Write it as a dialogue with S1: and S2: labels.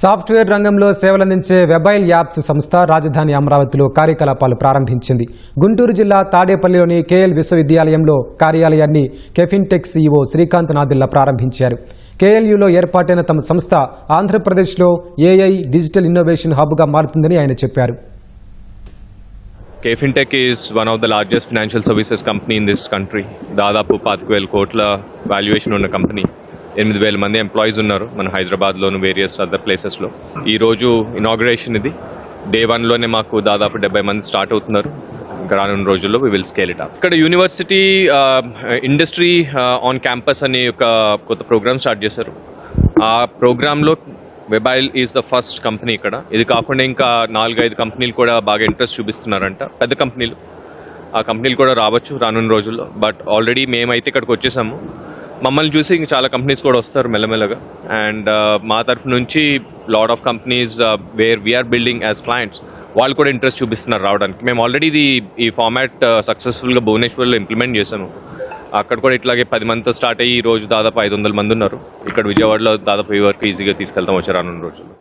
S1: Software రంగంలో సేవలందించే వెబైల్ apps సంస్థ రాజధాని అమరావతిలో కార్యకలాపాలు ప్రారంభించింది. గుంటూరు జిల్లా తాడేపల్లిలోని కేఎల్ విశ్వవిద్యాలయంలో కార్యాలయాన్ని కెఫిన్టెక్ సీఈఓ శ్రీకాంత్ నాదిల్లా ప్రారంభించారు. కేఎల్యూలో ఏర్పాటైన తమ సంస్థ ఆంధ్రప్రదేశ్లో ఏఐ డిజిటల్ ఇన్నోవేషన్ హబ్గా మారుతుందని ఆయన చెప్పారు.
S2: KFintech is one of the largest financial services company in this country దాదాపు పాతిక వేల కోట్ల వాల్యుయేషన్ ఉన్న కంపెనీ ఎనిమిది వేల మంది ఎంప్లాయీస్ ఉన్నారు మన హైదరాబాద్లోను వేరియస్ అదర్ ప్లేసెస్లో ఈరోజు ఇనాగ్రేషన్ ఇది. డే వన్లోనే మాకు దాదాపు డెబ్బై మంది స్టార్ట్ అవుతున్నారు. రానున్న రోజుల్లో we will scale it up ఇక్కడ యూనివర్సిటీ ఇండస్ట్రీ ఆన్ క్యాంపస్ అనే ఒక కొత్త ప్రోగ్రామ్ స్టార్ట్ చేశారు. ఆ ప్రోగ్రాంలో వెబైల్ ఈజ్ ద ఫస్ట్ కంపెనీ ఇక్కడ. ఇది కాకుండా ఇంకా నాలుగైదు కంపెనీలు కూడా బాగా ఇంట్రెస్ట్ చూపిస్తున్నారంట. పెద్ద కంపెనీలు ఆ కంపెనీలు కూడా రావచ్చు రానున్న రోజుల్లో. బట్ ఆల్రెడీ మేమైతే ఇక్కడికి వచ్చేసాము. మమ్మల్ని చూసి ఇంకా చాలా కంపెనీస్ కూడా వస్తారు మెల్లమెల్లగా. అండ్ uh, మా తరఫు నుంచి lot of companies where we're building as clients వాళ్ళు కూడా ఇంట్రెస్ట్ చూపిస్తున్నారు రావడానికి. మేము ఆల్రెడీ ఇది ఈ ఫార్మాట్ సక్సెస్ఫుల్గా uh, భువనేశ్వర్లో ఇంప్లిమెంట్ చేశాను అక్కడ కూడా ఇట్లాగే పది మందితో స్టార్ట్ అయ్యి ఈ రోజు దాదాపు ఐదు వందల మంది ఉన్నారు. ఇక్కడ విజయవాడలో దాదాపు ఈ వరకు ఈజీగా తీసుకెళ్తాం వచ్చి రానున్న రోజుల్లో.